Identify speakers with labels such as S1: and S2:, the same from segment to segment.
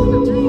S1: 我。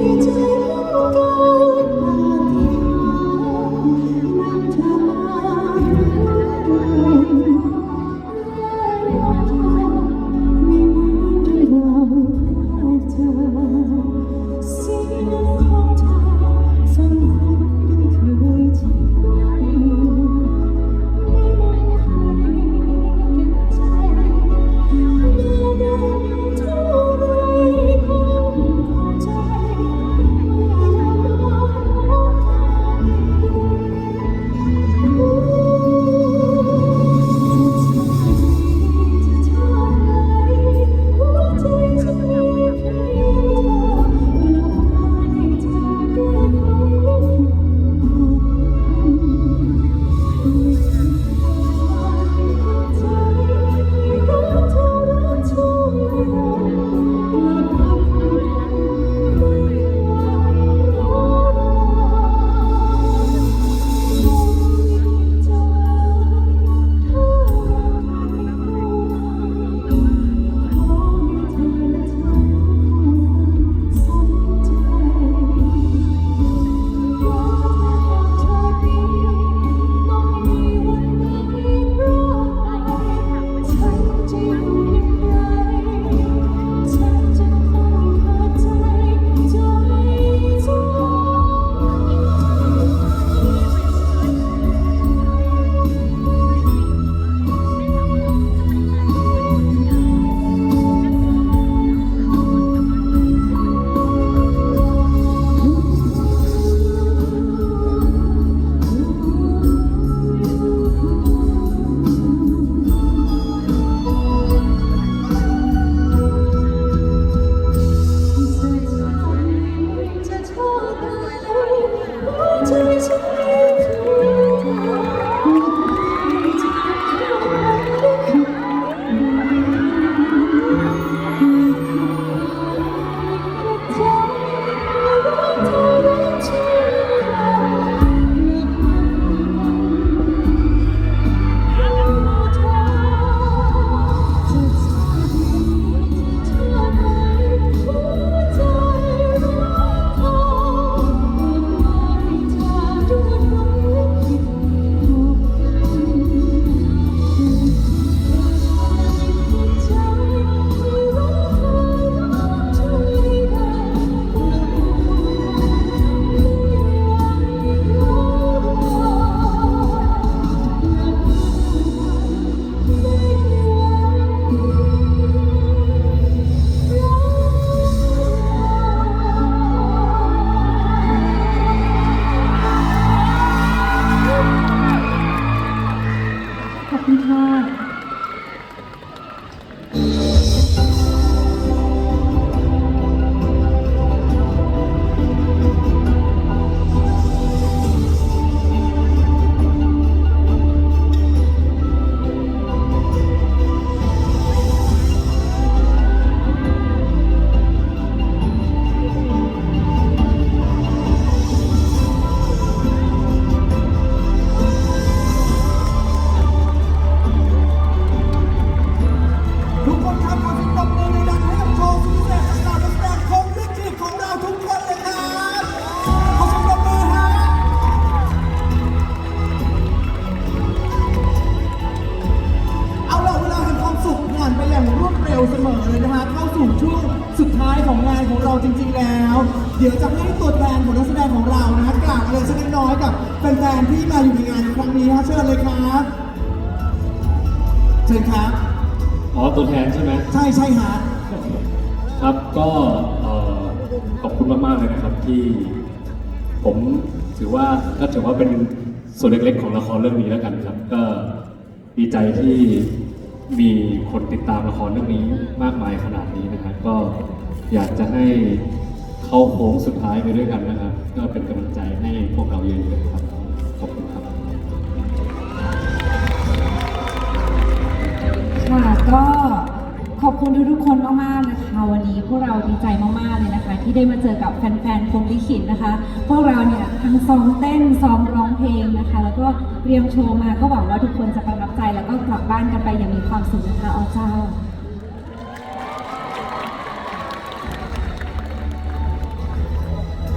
S1: สู่
S2: ช่วงสุดท้ายของงานของเราจริง ๆ แล้ว เดี๋ยวจะให้ตัวแทนของนักแสดงของเรานะฮะกล่าวอะไรสักเล็กน้อยกับแฟนๆที่มาอยู่ในงานในครั้งนี้ฮะเชิญเลยครับเชิญครับ
S3: อ๋อตัวแทนใช่ไหม
S2: ใช่ใช่ฮะ
S3: ครับก็เอ่อขอบคุณมากๆเลยนะครับที่ ผมถือว่าก็ถือว่าเป็นส่วนเล็กๆของละครเรื่องนี้แล้วกันครับ ก็ดีใจที่ มีคนติดตามละครเรื่องนี้มากมายขนาดนี้นะครับ ก็อยากจะให้เข้าโค้งสุดท้ายไปด้วยกันนะครับ ก็เป็นกำลังใจให้พวกเราเยอะๆครับ ขอบคุณครับ
S1: ค่ะก็ขอบคุณทุกๆคนมากๆนะคะวันนี้พวกเราดีใจมากๆเลยนะคะ ที่ได้มาเจอกับแฟนๆพรหมลิขิตนะคะ พวกเราเนี่ย ทั้งซ้อมเต้นซ้อมร้องเพลงนะคะ แล้วก็เตรียมโชว์มาก็หวังว่าทุกคนจะประทับใจ แล้วก็กลับบ้าน
S4: กันไปอย่างมีความสุขนะคะอ๋อเจ้า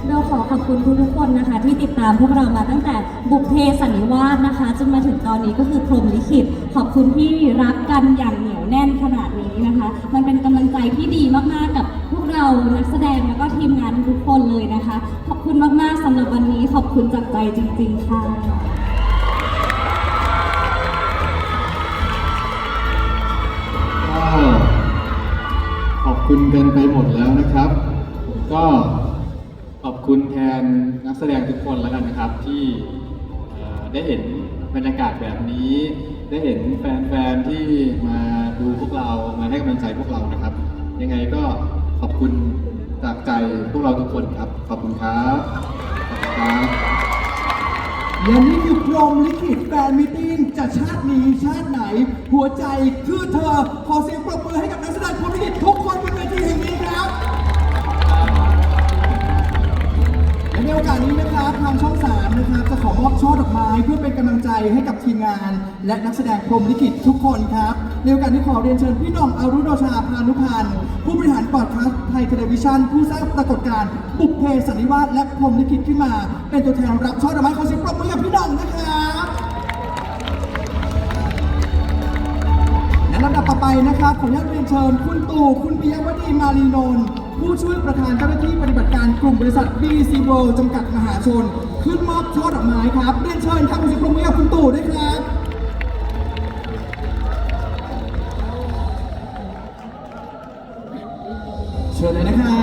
S4: เราขอขอบคุณทุกๆคนนะคะ ที่ติดตามพวกเรามาตั้งแต่บุพเพสันนิวาสนะคะ จนมาถึงตอนนี้ก็คือพรหมลิขิตขอบคุณที่รักกันอย่างเหนียวแน่นขนาดนี้นะคะ มันเป็นกำลังใจที่ดีมากๆกับ เรานักแสดงแล้วก็ทีมงานทุกคนเลยนะคะ ขอบคุณมากๆสำหรับวันนี้ขอบคุณจากใจจริง ๆ ค่ะ
S5: ก็ขอบคุณกันไปหมดแล้วนะครับ ก็ขอบคุณแทนนักแสดงทุกคนแล้วกันนะครับที่เอ่อได้เห็นบรรยากาศแบบนี้ ได้เห็นแฟนๆที่มาดูพวกเรามาให้กำลังใจพวกเรานะครับ ยังไงก็ คุณจากใจพวกเราทุกคนครับ ขอบคุณครับขอบคุณครับ
S2: และนี่คือพรหมลิขิตแฟนมิทติ้งจะชาตินี้ชาติไหน หัวใจคือเธอขอเสียงปรบมือให้ ใจให้กับทีมงาน และนักแสดงพรหมลิขิตทุกคนครับในโอกาสนี้ขอเรียนเชิญพี่น้องอรุณโดชาพานุพันธ์ผู้บริหารบอดคาสต์ไทยเทเลวิชันผู้สร้างปรากฏการณ์บุกเพสันนิวาสและพรหมลิขิตขึ้นมา เป็นตัวแทนรับช่อดอกไม้ขอเสียงปรบมือกับพี่น้องนะครับและลำดับต่อไปนะครับขออนุญาตเรียนเชิญ คุณตู่คุณปิยวดีมารีนนท์ผู้ช่วยประธานเจ้าหน้าที่ปฏิ บริษัท BC World จำกัดมหาชน ขึ้นมอบช่อดอกไม้ครับเรียนเชิญครับขอเสียงปรมือกับคุณตู่ด้วยครับเชิญเลยนะครับ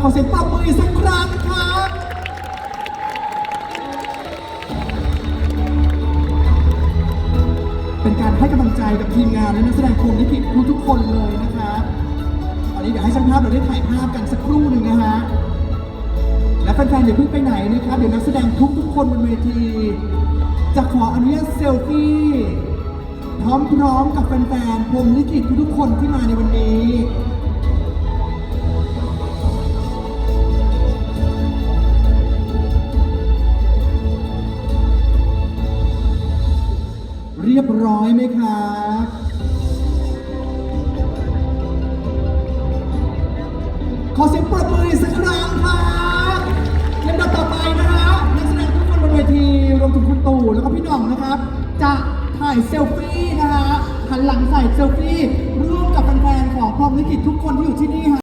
S2: ขอเสียงปรบมืออีกสักครั้งครับ เป็นการให้กำลังใจกับทีมงานและนักแสดงโคมลิขิตทุกๆคนเลยนะครับตอนนี้เดี๋ยวให้ช่างภาพเราได้ถ่ายภาพกันสักครู่หนึ่งนะฮะ และแฟนๆอย่าเพิ่งไปไหนนะครับ เดี๋ยวนักแสดงทุกๆคนบนเวที จะขออนุญาตเซลฟี่พร้อมๆกับแฟนๆพรมลิขิตทุกๆคนที่มาในวันนี้ เรียบร้อยไหมครับขอเสียงปรบมือสักครั้งครับลำดับต่อไปนะฮะนักแสดงทุกคนบนเวทีรวมถึงคุณตู่แล้วก็พี่หน่องนะครับ จะถ่ายเซลฟี่นะฮะหันหลังใส่เซลฟี่ร่วมกับแฟนๆของพรหมลิขิตทุกคนที่อยู่ที่นี่ฮะ